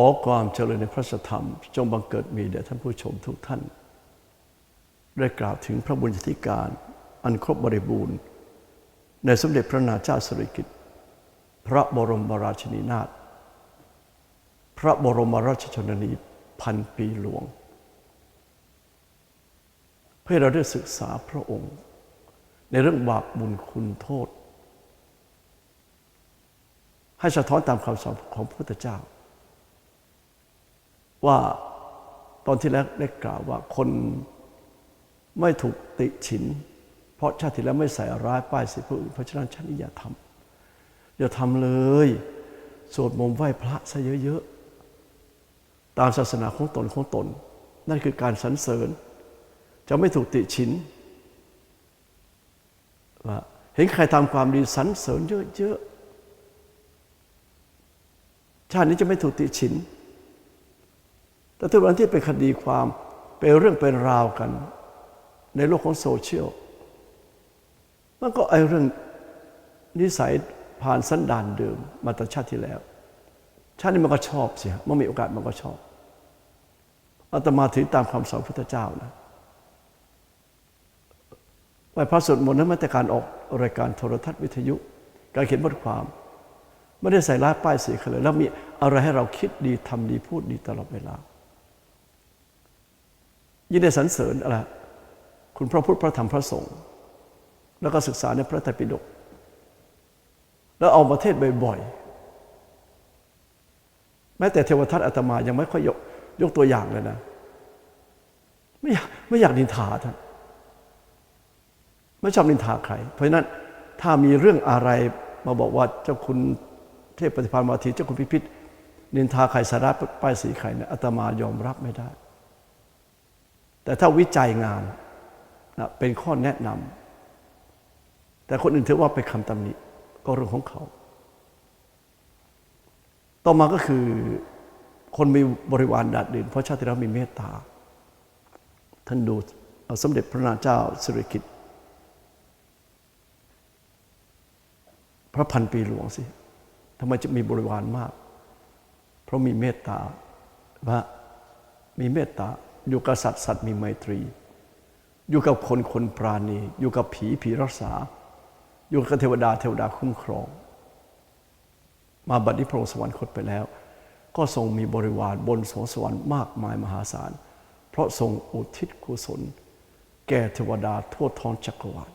อความเจริญในพระธรรม จงบังเกิดมีแด่ท่านผู้ชมทุกท่าน ได้กล่าวถึงพระบุญญาธิการ อันครบบริบูรณ์ ในสมเด็จพระนาเจ้าสิริกิติ์พระบรมราชินีนาถพระบรมราชชนนีพันปีหลวง เพื่อเราได้ศึกษาพระองค์ ในเรื่องบาปบุญคุณโทษ ให้สะท้อนตามคำสอนของพระพุทธเจ้า ว่าตอนที่แรกได้กล่าวว่าคนไม่ถูกติฉิน เพราะชาติที่แล้วไม่ใส่ร้ายป้ายสีผู้อื่นเพราะฉะนั้นชาตินี้อย่าทำอย่าทำเลย สวดมนต์ไหว้พระซะเยอะๆ ตามศาสนาของตนของตน นั่นคือการสรรเสริญ จะไม่ถูกติฉินว่าเห็นใครทำความดีสรรเสริญเยอะๆ ชาตินี้จะไม่ถูกติฉิน แต่ทุกวันที่เป็นคดีความเป็นเรื่องเป็นราวกัน ในโลกของโซเชียลมันก็ไอเรื่องนิสัยผ่านสันดานเดิมมาตั้งชาติที่แล้ว ชาตินี้มันก็ชอบสียเมื่อมีโอกาสมันก็ชอบอาตมาถือตามคำสอนพุทธเจ้านะไหวพระสวดมนต์นั้นมาแต่การออกรายการโทรทัศน์วิทยุ การเขียนบทความ ไม่ได้ใส่ร้ายป้ายสีใครเลยแล้วมีอะไรให้เราคิดดีทำดีพูดดีตลอดเวลา ยิ่งได้สรรเสริญอะไรคุณพระพุทธพระธรรมพระสงฆ์แล้วก็ศึกษาในพระไตรปิฎกแล้วเอาประเทศบ่อยๆแม้แต่เทวทัตอาตมายังไม่ค่อยยกยกตัวอย่างเลยนะ ไม่อยากไม่อยากนินทาท่านไม่ชอบนินทาใคร เพราะฉะนั้นถ้ามีเรื่องอะไรมาบอกว่าเจ้าคุณเทพปฏิภาณมาทีเจ้าคุณพิพิธนินทาใครสาระป้ายสีใครเนี่ยอาตมายอมรับไม่ได้ แต่ถ้าวิจัยงานนะเป็นข้อแนะนำแต่คนอื่นถือว่าเป็นคำตำหนิก็เรื่องของเขา ต่อมาก็คือคนมีบริวารดาดดื่นเพราะชาติที่แล้วมีเมตตา ท่านดูสมเด็จพระนางเจ้าสิริกิติ์พระพันปีหลวงสิทำไมจะมีบริวารมาก เพราะมีเมตตาว่ามีเมตตา อยู่กับสัตว์สัตว์มีไมตรี อยู่กับคนคนปราณี อยู่กับผีผีรักษา อยู่กับเทวดาเทวดาคุ้มครอง มาบัดนี้พระองค์สวรรคตไปแล้ว ก็ทรงมีบริวารบนสวงสวรรค์มากมายมหาศาล เพราะทรงอุทิศกุศล แก่เทวดาทั่วท้องจักรวาล